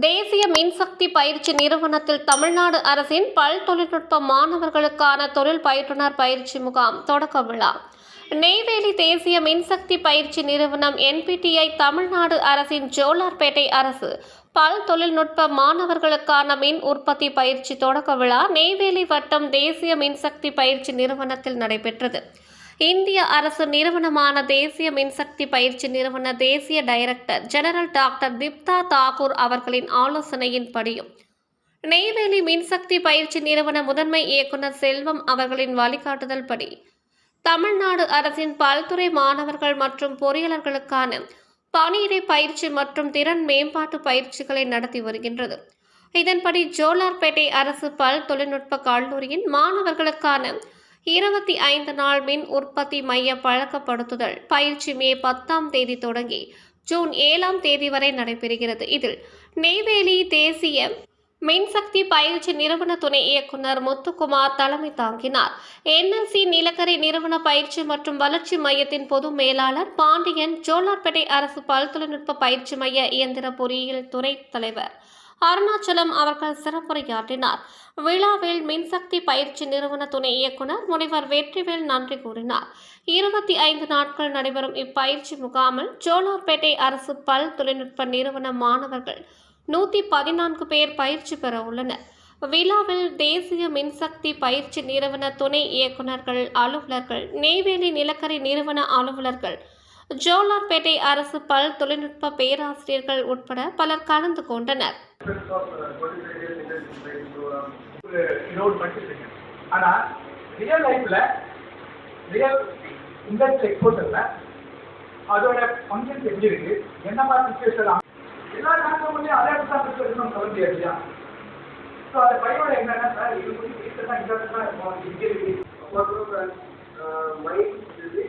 தேசிய மின்சக்தி பயிற்சி நிறுவனத்தில் தமிழ்நாடு அரசின் பல் தொழில்நுட்ப மாணவர்களுக்கான தொழில் பயிற்றுனர் பயிற்சி முகாம் தொடக்க விழா. நெய்வேலி தேசிய மின்சக்தி பயிற்சி நிறுவனம் என்பிடிஐ தமிழ்நாடு அரசின் ஜோலார்பேட்டை அரசு பல் தொழில்நுட்ப மாணவர்களுக்கான மின் உற்பத்தி பயிற்சி தொடக்க விழா நெய்வேலி வட்டம் தேசிய மின்சக்தி பயிற்சி நிறுவனத்தில் நடைபெற்றது. இந்திய அரசு நிறுவனமான தேசிய மின்சக்தி பயிற்சி நிறுவன தேசிய director general doctor Dipta Thakur அவர்களின் ஆலோசனையின்படியும் நெய்வேலி மின்சக்தி பயிற்சி நிறுவன முதன்மை இயக்குனர் செல்வம் அவர்களின் வழிகாட்டுதல் படி தமிழ்நாடு அரசின் பல்துறை மாணவர்கள் மற்றும் பொறியாளர்களுக்கான பணியிடை பயிற்சி மற்றும் திறன் மேம்பாட்டு பயிற்சிகளை நடத்தி வருகின்றது. இதன்படி ஜோலார்பேட்டை அரசு பல் தொழில்நுட்ப கல்லூரியின் மாணவர்களுக்கான இருபத்தி ஐந்து நாள் மின் உற்பத்தி மைய பழக்கப்படுத்துதல். பயிற்சி மே பத்தாம் தேதி தொடங்கி ஜூன் ஏழாம் தேதி வரை நடைபெறுகிறது. இதில் நெய்வேலி தேசிய மின்சக்தி பயிற்சி நிறுவன துணை இயக்குனர் முத்துக்குமார் தலைமை தாங்கினார். என்எல்சி நிலக்கரி நிறுவன பயிற்சி மற்றும் வளர்ச்சி மையத்தின் பொது மேலாளர் பாண்டியன் ஜோலார்பேட்டை அரசு பல்தொழில்நுட்ப பயிற்சி மைய இயந்திர பொறியியல் துறை தலைவர் அருணாச்சலம் அவர்கள் சிறப்புரையாற்றினார். விழாவில் மின்சக்தி பயிற்சி நிறுவன துணை இயக்குனர் முனைவர் வெற்றிவேல் நன்றி கூறினார். இருபத்தி ஐந்து நாட்கள் நடைபெறும் இப்பயிற்சி முகாமில் ஜோலார்பேட்டை அரசு பல் தொழில்நுட்ப நிறுவன மாணவர்கள் நூற்றி பதினான்கு பேர் பயிற்சி பெற உள்ளனர். விழாவில் தேசிய மின்சக்தி பயிற்சி நிறுவன துணை இயக்குநர்கள் அலுவலர்கள் நெய்வேலி நிலக்கரி நிறுவன அலுவலர்கள் ஜோலார்பேட்டை அரசு பல் தொழில்நுட்ப பேராசிரியர்கள் உட்பட பலர் கலந்து கொண்டனர். ஆனா ரியல் லைஃப்ல ரியல் இண்டஸ்ட்ரியல் எக்ஸ்போர்ட்டர்ல அதோட ஃபங்க்ஷன்ஸ் எப்படி இருக்கு என்ன மாதிரி சுச்சுவேஷன் எல்லா நாட்களுமே அதே இடத்துல நம்ம சொல்ல முடியாது ஸோ அந்த பையனோட என்னன்னா சார் இது வந்து ரீசெண்டாக இன்டர்நெட்டாக இருக்கும். இங்கே இருக்கு? மைண்ட் இருக்கு